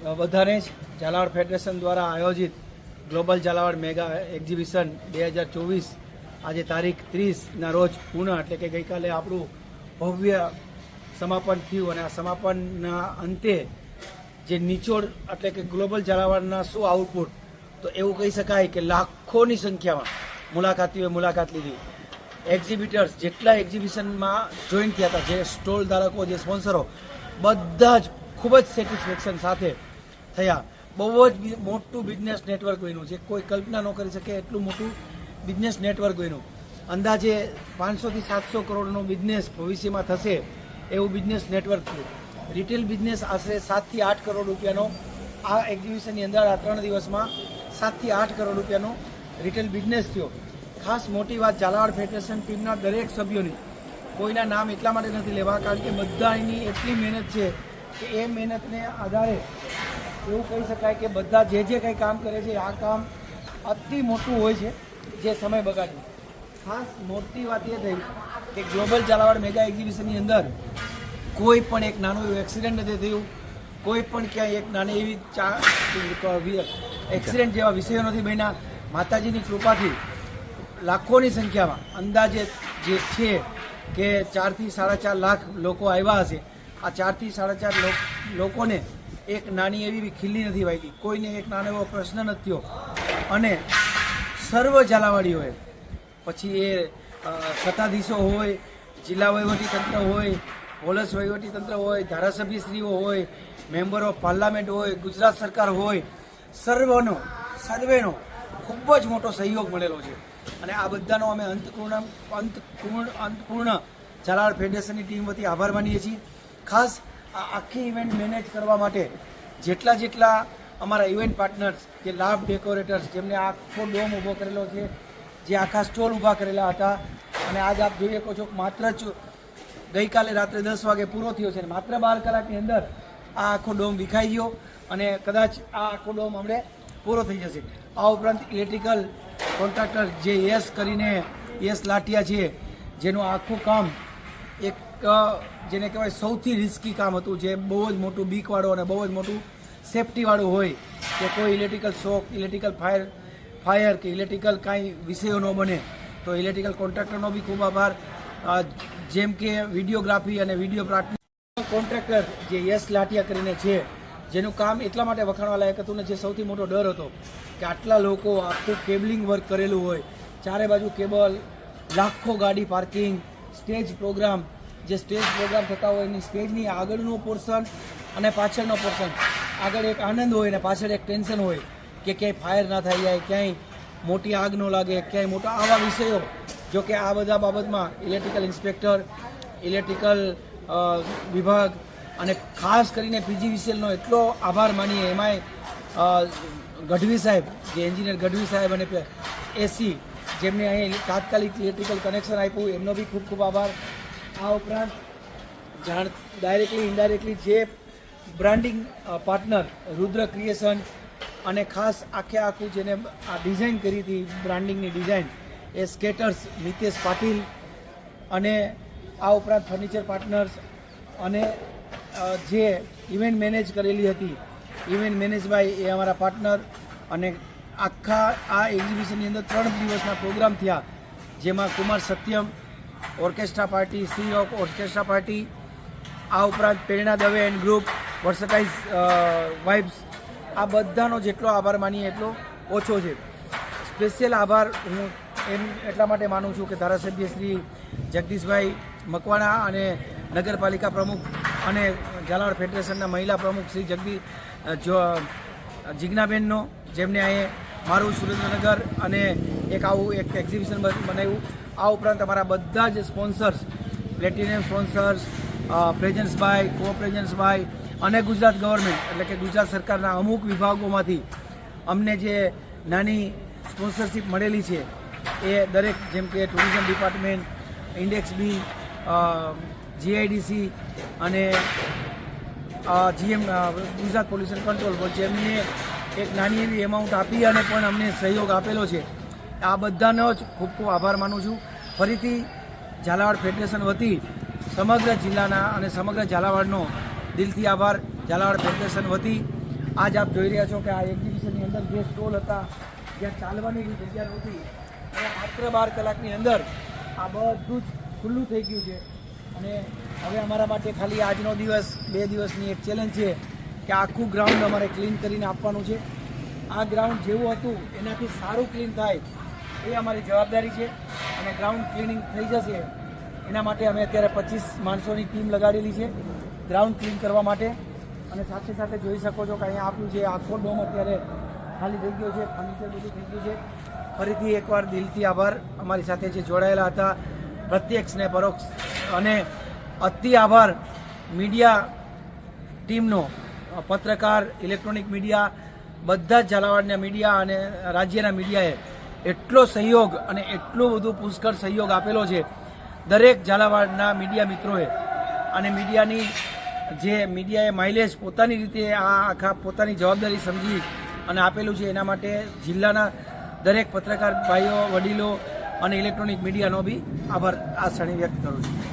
બધાને જ ઝાલાવાડ ફેડરેશન દ્વારા આયોજિત ગ્લોબલ ઝાલાવાડ મેગા એક્ઝિબિશન બે હજાર ચોવીસ આજે તારીખ ત્રીસના રોજ પૂર્ણ, એટલે કે ગઈકાલે આપણું ભવ્ય સમાપન થયું અને આ સમાપનના અંતે જે નિચોડ, એટલે કે ગ્લોબલ ઝાલાવાડના શું આઉટપુટ, તો એવું કહી શકાય કે લાખોની સંખ્યામાં મુલાકાતીઓએ મુલાકાત લીધી. એક્ઝિબિટર્સ જેટલા એક્ઝિબિશનમાં જોઈન થયા હતા, જે સ્ટોલ ધારકો, જે સ્પોન્સરો, બધા જ ખૂબ જ સેટિસ્ફેક્શન સાથે થયા. બહુ જ મોટું બિઝનેસ નેટવર્ક બન્યું છે. કોઈ કલ્પના ન કરી શકે એટલું મોટું બિઝનેસ નેટવર્ક બન્યું. અંદાજે પાંચસોથી સાતસો કરોડનો બિઝનેસ ભવિષ્યમાં થશે એવું બિઝનેસ નેટવર્ક થયું. રિટેલ બિઝનેસ આશરે સાતથી આઠ કરોડ રૂપિયાનો આ એક્ઝિબિશનની અંદર આ ત્રણ દિવસમાં સાતથી આઠ કરોડ રૂપિયાનો રિટેલ બિઝનેસ થયો. ખાસ મોટી વાત, ઝાલાવાડ ફેડરેશન ટીમના દરેક સભ્યોની. કોઈના નામ એટલા માટે નથી લેવા, કારણ કે બધાની એટલી મહેનત છે કે એ મહેનતને આધારે એવું કહી શકાય કે બધા જે જે કંઈ કામ કરે છે, આ કામ અતિ મોટું હોય છે, જે સમય બગાડે. ખાસ મોટી વાત એ થઈ કે ગ્લોબલ ઝાલાવાડ મેગા એક્ઝિબિશનની અંદર કોઈ પણ એક નાનું એવું એક્સિડન્ટ નથી થયું. કોઈ પણ ક્યાંય એક નાની એવી ચા એક્સિડન્ટ જેવા વિષયો નથી બન્યા. માતાજીની કૃપાથી લાખોની સંખ્યામાં અંદાજે જે છે કે ચારથી સાડા ચાર લાખ લોકો આવ્યા હશે. આ ચારથી સાડા ચાર લોક- લોકોને એક નાની એવી બી ખીલ્લી નથી વાગી. કોઈને એક નાનો એવો પ્રશ્ન નથી થયો. અને સર્વ ઝાલાવાડીઓએ, પછી એ સત્તાધીશો હોય, જિલ્લા વહીવટીતંત્ર હોય, પોલીસ વહીવટીતંત્ર હોય ધારાસભ્યશ્રીઓ હોય, મેમ્બર ઓફ પાર્લામેન્ટ હોય, ગુજરાત સરકાર હોય, સર્વનો, સર્વેનો ખૂબ જ મોટો સહયોગ મળેલો છે. અને આ બધાનો અમે અંતપૂર્ણ અંતપૂર્ણ અંતપૂર્ણ ઝાલાવાડ ફેડરેશનની ટીમ વતી આભાર માનીએ છીએ. ખાસ આ આખી ઇવેન્ટ મેનેજ કરવા માટે જેટલા જેટલા અમારા ઇવેન્ટ પાર્ટનર્સ જે લાભ ડેકોરેટર્સ જેમને આખો ડોમ ઊભો કરેલો છે, જે આખા સ્ટોલ ઊભા કરેલા હતા, અને આજ આપ જોઈ શકો છો માત્ર જ ગઈકાલે રાત્રે દસ વાગે પૂરો થયો છે અને માત્ર બાર કલાકની અંદર આ આખો ડોમ વિખાઈ ગયો અને કદાચ આ આખો ડોમ હમણે પૂરો થઈ જશે. આ ઉપરાંત ઇલેક્ટ્રિકલ કોન્ટ્રાક્ટર જે યસ કરીને યસ લાઠિયા છે, જેનું આખું કામ એક અ, જેને કહેવાય સૌથી રિસ્કી કામ હતું જે બહુ જ મોટું બીકવાળું અને બહુ જ મોટું સેફટીવાળું હોય કે કોઈ electrical shock electrical fire fire કે ઇલેક્ટ્રિકલ કાંઈ વિષયો ન બને તો ઇલેક્ટ્રિકલ કોન્ટ્રાક્ટરનો બી ખૂબ આભાર. જેમ કે વિડીયોગ્રાફી અને વીડિયો પ્રાર્થના કોન્ટ્રાક્ટર જે યશ લાઠિયા કરીને છે જેનું કામ એટલા માટે વખાણવા લાયક હતું ને જે સૌથી મોટો ડર હતો કે આટલા લોકો આખું કેબલિંગ વર્ક કરેલું હોય ચારે બાજુ કેબલ લાખો ગાડી પાર્કિંગ સ્ટેજ પ્રોગ્રામ જે સ્ટેજ પ્રોગ્રામ થતા હોય એની સ્ટેજની આગળનું પોર્શન અને પાછળનો પોર્શન આગળ એક આનંદ હોય અને પાછળ એક ટેન્શન હોય કે ક્યાંય ફાયર ના થઈ જાય ક્યાંય મોટી આગ ન લાગે, ક્યાંય મોટા આવા વિષયો, જો કે આ બધા બાબતમાં ઇલેક્ટ્રિકલ ઇન્સ્પેક્ટર ઇલેક્ટ્રિકલ વિભાગ અને ખાસ કરીને પીજીવીસીએલનો એટલો આભાર માનીએ. એમાંય ગઢવી સાહેબ, જે એન્જિનિયર ગઢવી સાહેબ અને એસી જેમને અહીં તાત્કાલિક ઇલેક્ટ્રિકલ કનેક્શન આપ્યું, એમનો બી ખૂબ ખૂબ આભાર. આ ઉપરાંત જાણ ડાયરેક્ટલી ઇન્ડાયરેક્ટલી જે બ્રાન્ડિંગ પાર્ટનર રુદ્ર ક્રિએશન અને ખાસ આખે આખું જેને આ ડિઝાઇન કરી હતી બ્રાન્ડિંગની ડિઝાઇન એ સ્કેટર્સ મિતેશ પાટીલ અને આ ઉપરાંત ફર્નિચર પાર્ટનર્સ અને જે ઇવેન્ટ મેનેજ કરેલી હતી ઇવેન્ટ મેનેજ બાય એ અમારા પાર્ટનર અને આખા આ એક્ઝિબિશનની અંદર ત્રણ દિવસના પ્રોગ્રામ થયા, જેમાં Kumar Satyam orchestra party sea of orchestra party, આ ઉપરાંત Prerna Dave and group versatile vibes, આ બધાનો જેટલો આભાર માનીએ એટલો ઓછો છે. સ્પેશિયલ આભાર હું એમ એટલા માટે માનું છું કે ધારાસભ્ય શ્રી જગદીશભાઈ મકવાણા અને નગરપાલિકા પ્રમુખ અને ઝાલાવાડ ફેડરેશનના મહિલા પ્રમુખ શ્રી જગદી જિજ્ઞાબેનનો, જેમને અહીં મારું સુરેન્દ્રનગર અને એક આવું એક એક્ઝિબિશન બનાવ્યું. આ ઉપરાંત અમારા બધા જ સ્પોન્સર્સ પ્લેટિનિયમ સ્પોન્સર્સ પ્રેઝન્સભાઈ કો પ્રેઝન્સભાઈ અને ગુજરાત ગવર્મેન્ટ એટલે કે ગુજરાત સરકારના અમુક વિભાગોમાંથી અમને જે નાની સ્પોન્સરશિપ મળેલી છે, એ દરેક જેમ કે tourism department index B GIDC અને GM Gujarat pollution control board જેમને એક નાની એવી એમાઉન્ટ આપી અને પણ અમને સહયોગ આપેલો છે. આ બધાનો જ ખૂબ ખૂબ આભાર માનું છું. ફરીથી ઝાલાવાડ ફેડરેશન વતી સમગ્ર જિલ્લાના અને સમગ્ર ઝાલાવાડનો દિલથી આભાર. ઝાલાવાડ ફેડરેશન વતી આજ આપ જોઈ રહ્યા છો કે આ એક્ઝિબિશનની અંદર જે સ્ટોલ હતા, જ્યાં ચાલવાની જે જગ્યા નહોતી હવે માત્ર બાર કલાકની અંદર આ બધું જ ખુલ્લું થઈ ગયું છે. અને હવે અમારા માટે ખાલી આજનો દિવસ, બે દિવસની એક ચેલેન્જ છે કે આખું ગ્રાઉન્ડ અમારે ક્લીન કરીને આપવાનું છે. આ ગ્રાઉન્ડ જેવું હતું, એનાથી સારું ક્લીન થાય એ અમારી જવાબદારી છે અને ગ્રાઉન્ડ ક્લિનિંગ થઈ જશે. એના માટે અમે અત્યારે પચીસ માણસોની ટીમ લગાડેલી છે ગ્રાઉન્ડ ક્લીન કરવા માટે. અને સાથે સાથે જોઈ શકો છો કે અહીંયા આપણું જે આખો ડોમ અત્યારે ખાલી થઈ ગયો છે ફર્નિચર બધું થઈ ગયું છે. ફરીથી એકવાર દિલથી આભાર. અમારી સાથે જે જોડાયેલા હતા પ્રત્યક્ષ ને પરોક્ષ. અને અતિ આભાર મીડિયા ટીમનો, પત્રકાર ઇલેક્ટ્રોનિક મીડિયા બધા જ ઝાલાવાડના મીડિયા અને રાજ્યના મીડિયાએ એટલો સહયોગ અને એટલું બધું પુષ્કળ સહયોગ આપેલો છે દરેક ઝાલાવાડના મીડિયા મિત્રોએ. અને મીડિયાની જે મીડિયાએ માઇલેજ પોતાની રીતે આ આખા પોતાની જવાબદારી સમજી અને આપેલું છે એના માટે જિલ્લાના દરેક પત્રકાર ભાઈઓ, વડીલો અને ઇલેક્ટ્રોનિક મીડિયાનો બી આભાર આ ક્ષણે વ્યક્ત કરું છું.